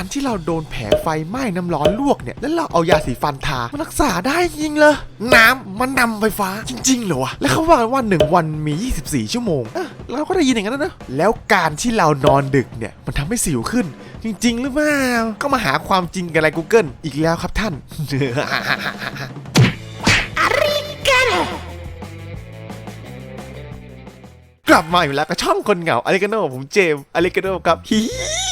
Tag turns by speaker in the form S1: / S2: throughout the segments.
S1: การที่เราโดนแผลไฟไหม้น้ำร้อนลวกเนี่ย แล้วเราเอายาสีฟันทา มันรักษาได้จริงเหรอ น้ำมันนำไฟฟ้าจริงๆเหรอวะ แล้วเขาว่ากันว่า 1 วันมี 24 ชั่วโมงเออเราก็ได้ยินอย่างนั้นนะ แล้วการที่เรานอนดึกเนี่ย มันทำให้สิวขึ้น จริง ๆ หรือเปล่า ก็มาหาความจริงกันใน Google อีกแล้วครับท่านกลับมาอยู่แล้วกับช่องคนเหงาอเลกาโนผมเจมส์อเลกาโนครับฮิเฮ้ยนี่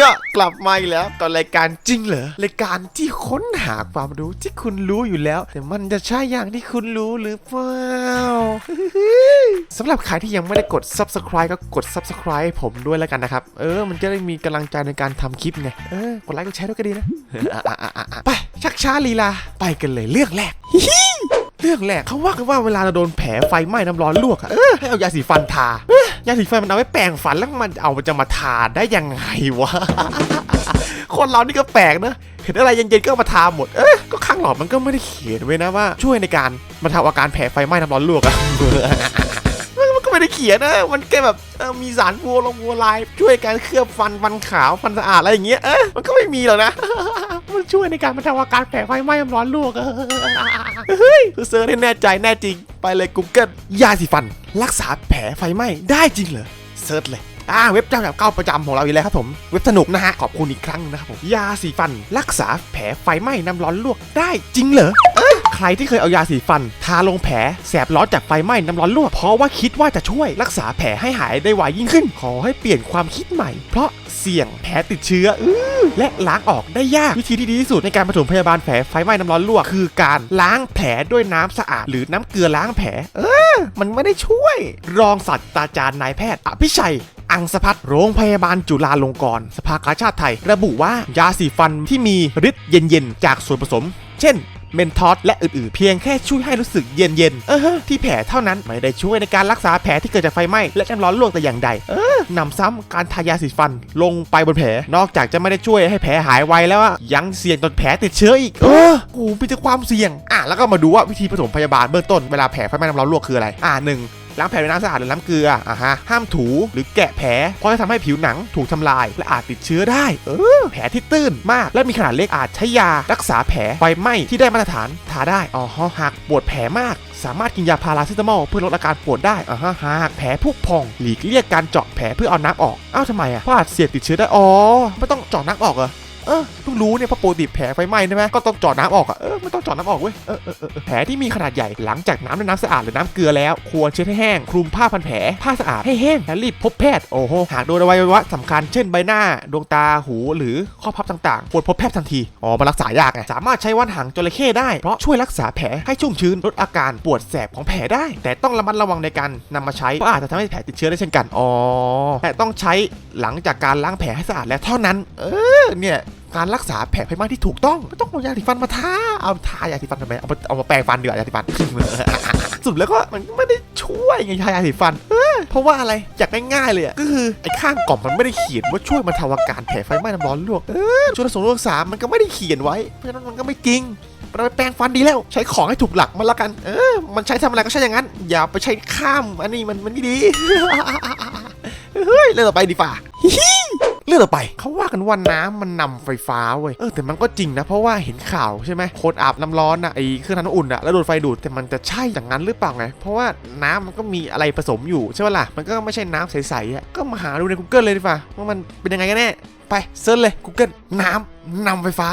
S1: ก็กลับมาอีกแล้วกับรายการจริงเหรอรายการที่ค้นหาความรู้ที่คุณรู้อยู่แล้ว แต่มันจะใช่อย่างที่คุณรู้หรือเปล่าสำหรับใครที่ยังไม่ได้กด subscribe ก็กด subscribe ให้ผมด้วยแล้วกันนะครับ เออ มันจะได้มีกำลังใจในการทำคลิปไงเออกดไลค์กดแชร์ด้วยก็ดีนะไป ชักช้าลีลา ไปกันเลยเรื่องแรกเรื่องแรกเขาว่ากันว่าเวลาเราโดนแผลไฟไหม้น้ำร้อนลวกอะเออให้เอายาสีฟันทาเอ้ยยาสีฟันมันเอาไว้แปรงฟันแล้วมันเอาจะมาทาได้ยังไงวะคนเรานี่ก็แปลกนะเห็นอะไรเย็นๆก็เอามาทาหมดเอ๊ะก็ข้างหลอดมันก็ไม่ได้เขียนไว้นะว่า ช่วยในการบรรเทาอาการแผลไฟไหม้น้ำร้อนลวกอะมันก็ไม่ได้เขียนนะมันแค่แบบเออมีสารฟัวลงวัวลาย ช่วยการเคลือบฟันฟันขาวฟันสะอาดอะไรอย่างเงี้ยเอ๊ะมันก็ไม่มีหรอกนะ มันช่วยในการบรรเทาอาการแผลไฟไหม้น้ร้อนลวกเฮ้ยคือเซิร์ชให้แน่ใจแน่จริงไปเลย Google ยาสีฟัน รักษาแผลไฟไหม้ได้จริงเหรอเซิร์ชเลยอ่าเว็บเจ้าแบบเก้าประจำของเราอีกแล้วครับผม เว็บสนุกนะฮะ ขอบคุณอีกครั้งนะครับผม ยาสีฟัน รักษาแผลไฟไหม้น้ำร้อนลวกได้จริงเหรอ รที่เคยเอายาสีฟัน ทาลงแผลแสบร้อนจากไฟไหม้น้ำร้อนลวกเพราะว่าคิดว่าจะช่วยรักษาแผลให้หายได้ไวยิ่งขึ้น ขอให้เปลี่ยนความคิดใหม่ เพราะเสี่ยงแผลติดเชื้อออและล้างออกได้ยากวิธีที่ดีที่สุดในการปฐมพยาบาลแผลไฟไหม้น้ำร้อนลวกคือการล้างแผลด้วยน้ำสะอาด หรือน้ำเกลือล้างแผล เออ มันไม่ได้ช่วย รองศาสตราจารย์นายแพทย์อภิชัยอังสพัฒน์โรงพยาบาลจุฬาลงกรณ์สภากาชาติไทย ระบุว่ายาสีฟันที่มีฤทธิ์เย็นๆ จากส่วนผสม เช่น เมนทอสและอื่นๆ เพียงแค่ช่วยให้รู้สึกเย็นๆเออที่แผลเท่านั้นไม่ได้ช่วยในการรักษาแผลที่เกิดจากไฟไหม้และน้ำร้อนลวกแต่อย่างใด เออนำซ้ำการทายาสีฟันลงไปบนแผล นอกจากจะไม่ได้ช่วยให้แผลหายไวแล้วยังเสี่ยงต่อแผลติดเชื้ออีก เออ กูมีแต่ความเสี่ยง อะแล้วก็มาดูว่าวิธีผสมพยาบาลเบื้องต้นเวลาแผลไฟไหม้น้ำร้อนลวกคืออะไร อะหนึ่ง ล้างแผลด้วยน้ำสะอาดหรือน้ำเกลืออะฮะห้ามถูหรือแกะแผลเพราะจะทำให้ผิวหนังถูกทำลาย และอาจติดเชื้อได้ เออ แผลที่ตื้นมาก และมีขนาดเล็กอาจใช้ยา รักษาแผลไฟไหม้ที่ได้มาตรฐานทาได้อ๋อหากปวดแผลมาก สามารถกินยาพาราเซตามอลเพื่อลดอาการปวดได้อ่าฮะหากแผลพุพอง หลีกเลี่ยงการเจาะแผลเพื่อเอาน้ำออกอ้าวทำไมอะเพราะอาจเสี่ยงติดเชื้อได้อ๋อไม่ต้องเจาะน้ำออกเหรอ ออเพิ่งรู้เนี่ยเพราะปกติแผลไฟไหม้ใช่ไหมก็ต้องเจาะน้ำออกอะเออไม่ต้องเจาะน้ำออกเว้ยเออเออเออแผลที่มีขนาดใหญ่หลังจากน้ำในน้ำสะอาดหรือน้ำเกลือแล้ว ควรเช็ดให้แห้งคลุมผ้าพันแผลผ้าสะอาดให้แห้งและรีบพบแพทย์โอ้โหหากโดนอวัยวะสำคัญเช่นใบหน้าดวงตาหูหรือข้อพับต่างๆ ควรพบแพทย์ทันทีอ๋อมันรักษายากไงสามารถใช้ว่านหางจระเข้ได้เพราะช่วยรักษาแผลให้ชุ่มชื้นลดอาการปวดแสบของแผลได้ แต่ต้องระมัดระวังในการนำมาใช้เพราะอาจจะทำให้แผลติดเชื้อได้เช่นกันอ๋อแต่ต้องใช้หลังจากการล้างแผลให้สะอาดแล้วเท่านั้น เออเนี่ยการรักษาแผลไฟไหม้ที่ถูกต้องไม่ต้องเอายาสีฟันมาทาเอาทายาสีฟันทำไมเอามาเอามาแปรงฟันเดีกว่ายาสีฟัน สุดแล้วก็มันไม่ได้ช่วยไงยาสีฟันเออเพราะว่าอะไรอยากง่ายๆเลยอะก็คือไอ้ข้างกล่องมันไม่ได้เขียนว่าช่วยบรรเทาอาการแผลไฟไหม้น้ำร้อนลวกเออช่วยรักษารักษามันก็ไม่ได้เขียนไว้เพราะฉะนั้นมันก็ไม่จริงเราไปแปรงฟันดีแล้ว ใช้ของให้ถูกหลักมันละกัน เออ มันใช้ทำอะไรก็ใช้อย่างนั้น อย่าไปใช้ข้าม อันนี้มันมันไม่ดี เฮ้ยเรื่องต่อไปดีฝ่า เรื่องต่อไป เขาว่ากันว่าน้ำมันนำไฟฟ้าเว้ยเออแต่มันก็จริงนะ เพราะว่าเห็นข่าวใช่ไหมคนอาบน้ำร้อนอะไอเครื่องทำน้ำอุ่นอะแล้วโดนไฟดูดแต่มันจะใช่อย่างนั้นหรือเปล่าไงเพราะว่าน้ำมันก็มีอะไรผสมอยู่ใช่ไหมล่ะมันก็ไม่ใช่น้ำใสๆอะก็มาหาดูใน Google เลยดีกว่าว่ามันเป็นยังไงกันแน่ไปเซิร์ชเลย Google น้ำนำไฟฟ้า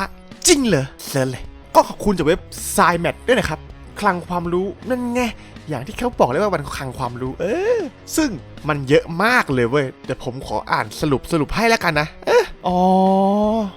S1: จริงเหรอเซิร์ชเลย ก็ขอบคุณจากเว็บ s c i m a t ด้วยนะครับ คลังความรู้นั่นไงอย่างที่เขาบอกเลยว่ามันคลังความรู้ เออ ซึ่งมันเยอะมากเลยเว้ยเดี๋ยวผมขออ่านสรุปสรุปให้แล้วกันนะ เอออ๋อ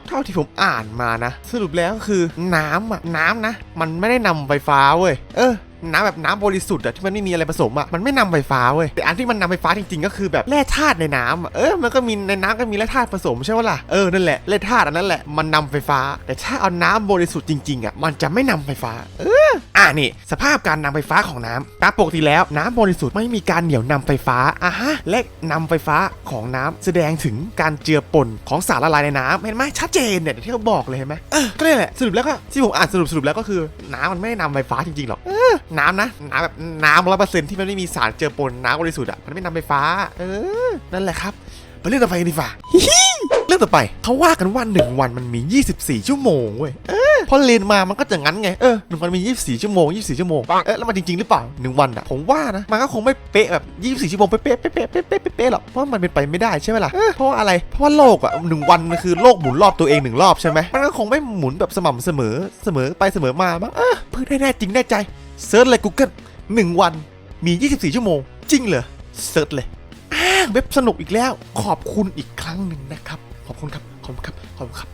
S1: เท่าที่ผมอ่านมานะ สรุปแล้วก็คือน้ำอะน้ำนะ มันไม่ได้นำไฟฟ้าเว้ยเออน้ำแบบน้ำบริสุทธิ์อะที่มันไม่มีอะไรผสมอะมันไม่นำไฟฟ้าเว้ยแต่อันที่มันนำไฟฟ้าจริงๆ ก็คือแบบแร่ธาตุในน้ำอะเออมันก็มีในน้ำก็มีแร่ธาตุผสมใช่ไหมล่ะเออนั่นแหละแร่ธาตุอันนั้นแหละมันนำไฟฟ้า แต่ถ้าเอาน้ำบริสุทธิ์จริงๆอะมันจะไม่นำไฟฟ้า เอออะ นี่สภาพการนำไฟฟ้าของน้ำตามปกติแล้วน้ำบริสุทธิ์ไม่มีการเหนี่ยวนำไฟฟ้าอะฮะและนำไฟฟ้าของน้ำแสดงถึงการเจือปนของสารละลายในน้ำเห็นไหมชัดเจนเนี่ยที่เขาบอกเลยเห็นไหมเออก็นี่แหละสรุปแล้วก็ที่ผมอ่านสรุปสรุปแล้วก็คือ น้ำมันไม่ได้นำไฟฟ้าจริงๆหรอกน้ำนะน้ำแบบน้ำร้อยเปอร์เซ็นต์ที่มันไม่มีสารเจือปนน้ำบริสุทธิ์อะมันไม่นำไฟฟ้า เออ นั่นแหละครับไปเรื่องต่อไปดีกว่าเรื่องต่อไปเขาว่ากันว่า1วันมันมี 24 ชั่วโมงเว้ย เออพอเรียนมามันก็จะงั้นไงเออหนึ่งวันมี24 ชั่วโมง 24 ชั่วโมงเออแล้วมันจริงๆหรือเปล่าหนึ่งวันอะผมว่านะมันก็คงไม่เป๊ะแบบ24 ชั่วโมงเป๊ะๆเป๊ะๆเป๊ะๆเป๊ะๆเป๊ะๆหรอกเพราะมันเป็นไปไม่ได้ใช่ไหมล่ะเออเพราะว่าอะไรเพราะว่าโลกอะหนึ่งวันมันคือโลกหมุนรอบตัวเองหนึ่งรอบใช่ไหมมันก็คงไม่หมุนแบบสม่ำเสมอเสมอไปเสมอมาบ้างเออเพื่อได้แน่จริงแน่ใจเซิร์ชเลย Google หนึ่งวันมี 24 ชั่วโมง จริงเหรอเซิร์ชเลยอ่าเว็บสนุกอีกแล้ว ขอบคุณอีกครั้งหนึ่งนะครับ ขอบคุณครับ ขอบคุณครับ ขอบคุณครับ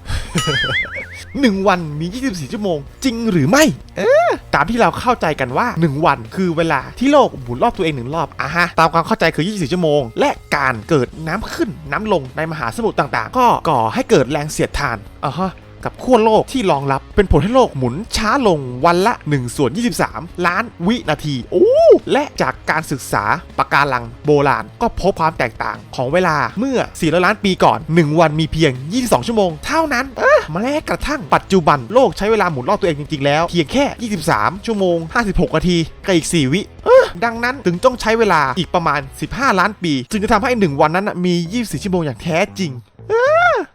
S1: หนึ่งวันมี 24 ชั่วโมง จริงหรือไม่ เออตามที่เราเข้าใจกันว่า 1 วันคือเวลาที่โลกหมุนรอบตัวเองหนึ่งรอบอะฮะตามความเข้าใจคือ 24 ชั่วโมง และการเกิดน้ำขึ้นน้ำลงในมหาสมุทรต่างๆ ก็ก่อให้เกิดแรงเสียดทานอะฮะ กับขั้วโลกที่รองรับ เป็นผลให้โลกหมุนช้าลงวันละ1ส่วน23 ล้านวินาที โอ้ และจากการศึกษาปะการังโบราณ ก็พบความแตกต่างของเวลาเมื่อ 400 ล้านปีก่อน 1 วันมีเพียง 22 ชั่วโมง เท่านั้นเออแม้กระทั่งปัจจุบันโลกใช้เวลาหมุนรอบตัวเองจริง ๆ แล้ว เพียงแค่ 23 ชั่วโมง 56 นาทีกับอีก 4 วิเออดังนั้นถึงต้องใช้เวลาอีกประมาณ 15 ล้านปี จึงจะทำให้ 1 วันนั้นน่ะมี 24 ชั่วโมงอย่างแท้จริง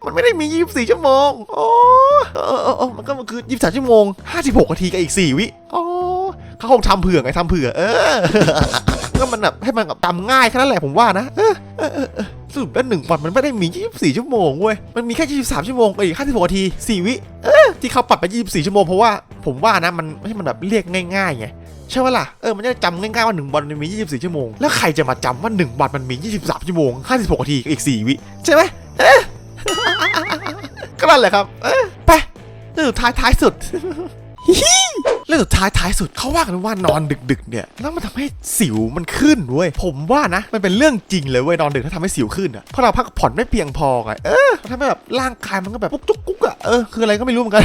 S1: มันไม่ได้มี 24 ชั่วโมง โอ้เอมันก็มันคือ 23 ชั่วโมง 56 นาทีกับอีก 4 วิโอ้เขาคงทำเผื่อไงทำเผื่อ เออ ก็มันแบบให้มันแบบจำง่ายแค่นั้นแหละผมว่านะ เออเออเออสรุปแล้วหนึ่งวันมันไม่ได้มี 24 ชั่วโมงเว้ย มันมีแค่ 23 ชั่วโมงกับอีก56นาที 4 วิ เออ ที่เขาปรับไป 24 ชั่วโมงเพราะว่าผมว่านะมันให้มันแบบเรียกง่ายๆไงใช่ไหมล่ะ เออ มันจะจำง่ายๆว่า 1 วันมันมี 24 ชั่วโมง แล้วใครจะมาจำว่า 1 วันมันมี 23 ชั่วโมง 56นาทีกับอีก 4 วิ ใช่ไหม ก็นั่นแหละครับ เออไปเรื่องสุดท้ายท้ายสุดเรื่องสุดท้ายท้ายสุดเขาว่ากันว่านอนดึกๆเนี่ยแล้วมันทำให้สิวมันขึ้นเว้ยผมว่านะ มันเป็นเรื่องจริงเลยเว้ยนอนดึกถ้าทำให้สิวขึ้นอะเพราะเราพักผ่อนไม่เพียงพอไงเออทำให้แบบร่างกายมันก็แบบปุ๊กจุกกุ๊กอะเออคืออะไรก็ไม่รู้เหมือนกัน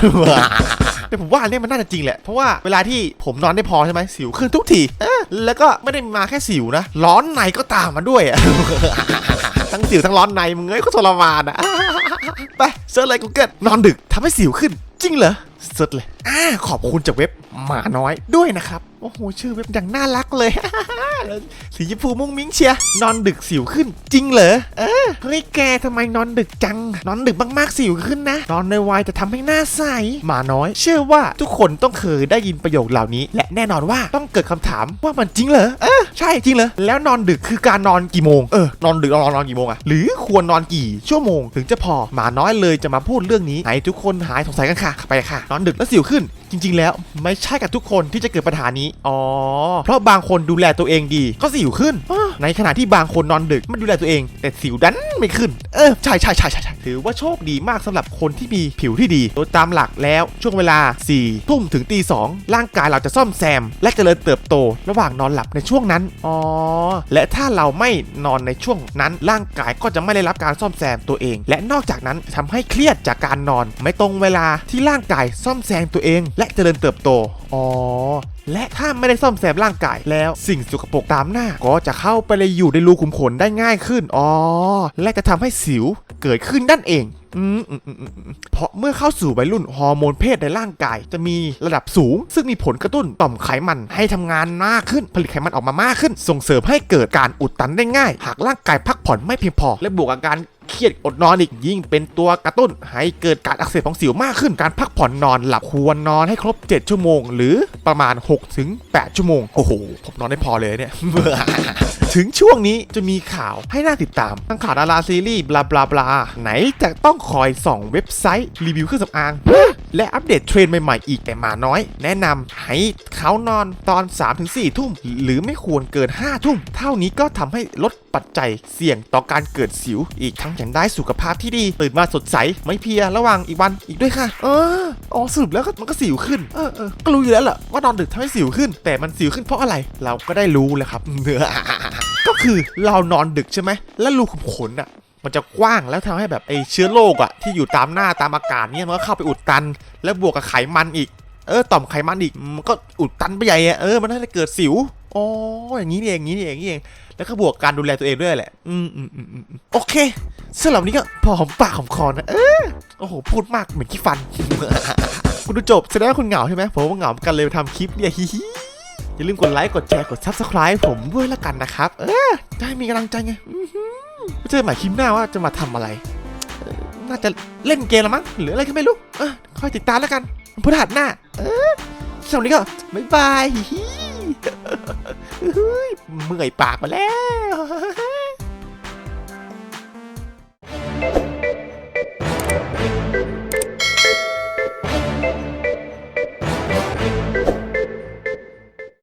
S1: แต่ผมว่านเนี่ยมันน่าจะจริงแหละ เพราะว่าเวลาที่ผมนอนได้พอใช่ไหมสิวขึ้นทุกทีเออแล้วก็ไม่ได้มาแค่สิวนะร้อนในก็ตามมาด้วยอะ ทั้งสิวทั้งร้อนในมึงเอ้ยก็ทรมานอะไปเซิร์ชเลยกูเกิลนอนดึกทำให้สิวขึ้น จริงเหรอเซิร์ชเลยอ่าขอบคุณจากเว็บหมาน้อยด้วยนะครับ อ้โห ชื่อเว็บอย่างน่ารักเลย สีชมพูมุ้งมิ้งเชียนอนดึกสิวขึ้นจริงเหรอ เออ เฮ้ยแกทำไมนอนดึกจัง นอนดึกมากๆสิวขึ้นนะ นอนในวัยจะทำให้หน้าใส หมาน้อย เชื่อว่าทุกคนต้องเคยได้ยินประโยคเหล่านี้ และแน่นอนว่าต้องเกิดคำถามว่ามันจริงเหรอ เออ ใช่จริงเหรอ แล้วนอนดึกคือการนอนกี่โมง เออ นอนดึกนอนนอนกี่โมงอะหรือควรนอนกี่ชั่วโมงถึงจะพอ หมาน้อยเลยจะมาพูดเรื่องนี้ให้ทุกคนหายสงสัยกันค่ะ ไปค่ะ นอนดึกแล้วสิวขึ้น จริง ๆ แล้วไม่ใช่กับทุกคนที่จะเกิดปัญหานี้อ๋อ เพราะบางคนดูแลตัวเองดีก็สิวขึ้นอ้อ ในขณะที่บางคนนอนดึกไม่ดูแลตัวเอง แต่สิวดันไม่ขึ้น เออใช่ใช่ใช่ใช่ใช่ถือว่าโชคดีมากสำหรับคนที่มีผิวที่ดี โดยตามหลักแล้วช่วงเวลา4ทุ่มถึงตีสองร่างกายเราจะซ่อมแซม และเจริญเติบโต ระหว่างนอนหลับในช่วงนั้น อ๋อ และถ้าเราไม่นอนในช่วงนั้น ร่างกายก็จะไม่ได้รับการซ่อมแซมตัวเอง และนอกจากนั้นทำให้เครียดจากการนอน ไม่ตรงเวลาที่ร่างกายซ่อมแซมตัวเอง และเจริญเติบโต อ๋อ และถ้าไม่ได้ซ่อมแซมร่างกายแล้วสิ่งสกปรกตามหน้าก็จะเข้าไปเลยอยู่ในรูขุมขนได้ง่ายขึ้น อ๋อ และจะทำให้สิวเกิดขึ้นนั่นเองอืมเพราะเมื่อเข้าสู่วัยรุ่นฮอร์โมนเพศในร่างกาย จะมีระดับสูง ซึ่งมีผลกระตุ้นต่อมไขมันให้ทำงานมากขึ้น ผลิตไขมันออกมามากขึ้น ส่งเสริมให้เกิดการอุดตันได้ง่าย หากร่างกายพักผ่อนไม่เพียงพอ และบวกกับการเครียดอดนอนอีกยิ่งเป็นตัวกระตุ้น ให้เกิดการอักเสบของสิวมากขึ้นการพักผ่อนนอนหลับควรนอนให้ครบ 7 ชั่วโมง หรือประมาณ6ถึง8ชั่วโมง โอ้โห ผมนอนได้พอเลยเนี่ยถึงช่วงนี้จะมีข่าวให้น่าติดตามทั้งข่าวดาราซีรีส์บลาบลาบลาไหนจะต้องคอยส่องเว็บไซต์รีวิวเครื่องสำอาง และอัปเดตเทรนด์ใหม่ๆอีกแต่มาน้อย แนะนำให้เขานอนตอน 3-4 ทุ่ม หรือไม่ควรเกิน 5 ทุ่ม เท่านี้ก็ทำให้ลดปัจจัยเสี่ยงต่อการเกิดสิว อีกทั้งยังได้สุขภาพที่ดี ตื่นมาสดใส ไม่เพียระหว่างอีกวันอีกด้วยค่ะ เอออ๋อสรุปแล้วก็มันก็สิวขึ้น เออเออก็รู้อยู่แล้วแหละว่านอนดึกทำให้สิวขึ้น แต่มันสิวขึ้นเพราะอะไร เราก็ได้รู้แล้วครับเนื้อก็คือเรานอนดึกใช่ไหม แล้วรูขุมขนอะ มันจะกว้างแล้วทำให้แบบไอเชื้อโรคอะที่อยู่ตามหน้าตามอากาศเนี่ยมันก็เข้าไปอุดตัน แล้วบวกกับไขมันอีก เออต่อมไขมันอีกมันก็อุดตันไปใหญ่อะเออมันน่าจะเกิดสิวอ๋ออย่างนี้นี่เองอย่างนี้นี่เองอย่างนี้เองแล้วก็บวกการดูแลตัวเองด้วยแหละ อืมอืมอืมอืมโอเคสำหรับนนี้ก็พอหอมปากหอมคอนะเออโอ้โหพูดมากเหมือนขี้ฟัน คุณดูจบแสดงว่าคุณเหงาใช่ไหมผมว่าเหงาเกันเลยทำคลิปเนี่ยฮิฮิอย่าลืมกดไลค์กดแชร์กด subscribe ผมด้วยละกันนะครับ เออจะได้มีกำลังใจไง เจอหมายคิมหน้าว่าจะมาทำอะไร น่าจะเล่นเกมละมั้งหรืออะไรก็ไม่รู้เออคอยติดตามแล้วกันวันพฤหัสหน้า เออสำหรับวันนี้ก็บ๊ายบายเฮ้ยเมื่อยปากมาแล้ว